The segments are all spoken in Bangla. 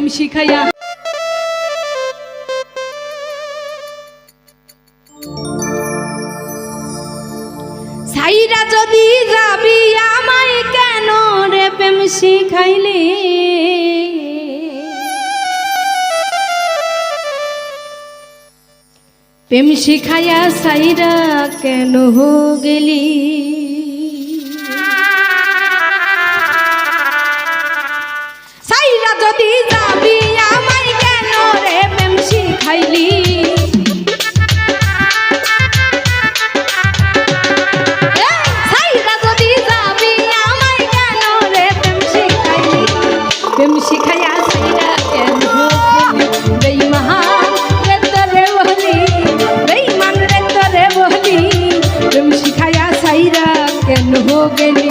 প্রেম শিখাইয়া। সাইরা যদি আমায় শিখাইলে? প্রেম শিখাইয়া সাইরা কেন হো গেলি? সাইরা যদি যাবি প্রেম শিখাইয়া সাইরা কেন বেইমান রে তরে বলি বেইমান রে তরে বলি প্রেম শিখাইয়া সাইরা কেন গেলি?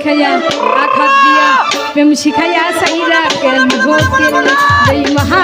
শিখাইয়া আঘাত দিয়া প্রেম শিখাইয়া সাইরা কেন ভোগেল বেইমান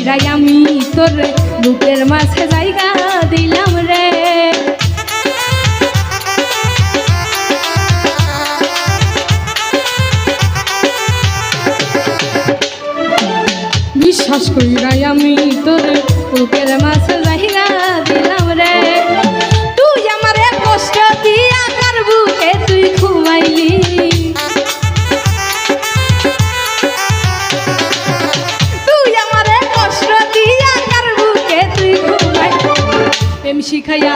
বিশ্বাস আমি তোর বুকের মাঝে জায়গা দিলাম রে। বিশ্বাস করি রাই আমি তোর বুকের মাঝে প্রেম শিখাইয়া,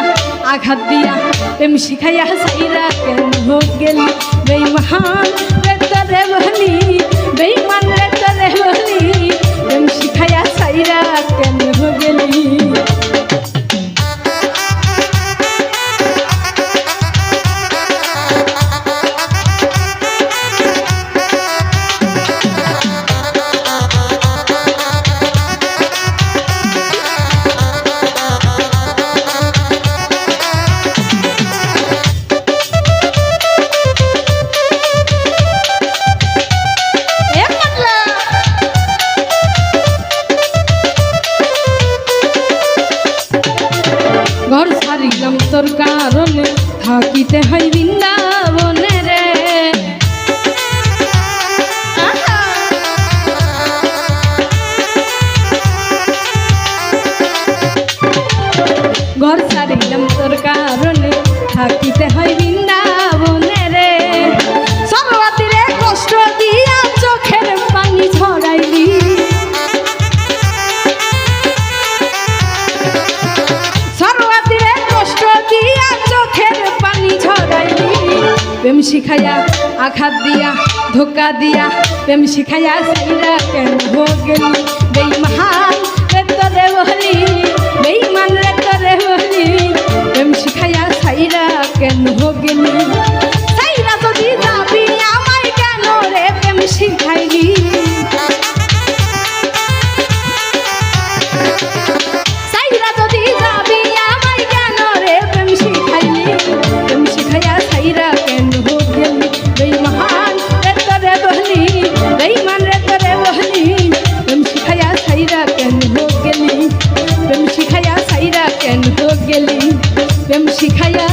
আঘাত দিয়া। প্রেম শিখাইয়া সাইরা কেন হোক গেল? বেইমান রে তরে বলি, বেইমান রে তরে বলি। তোর কারণে থাকিতে হয় বিন্দা শিখাইয়া আঘাত দিয়া ধোকা দিয়া প্রেম শিখাইয়া সাইরা কেন হো কেন গেলি প্রেম শিখাইয়া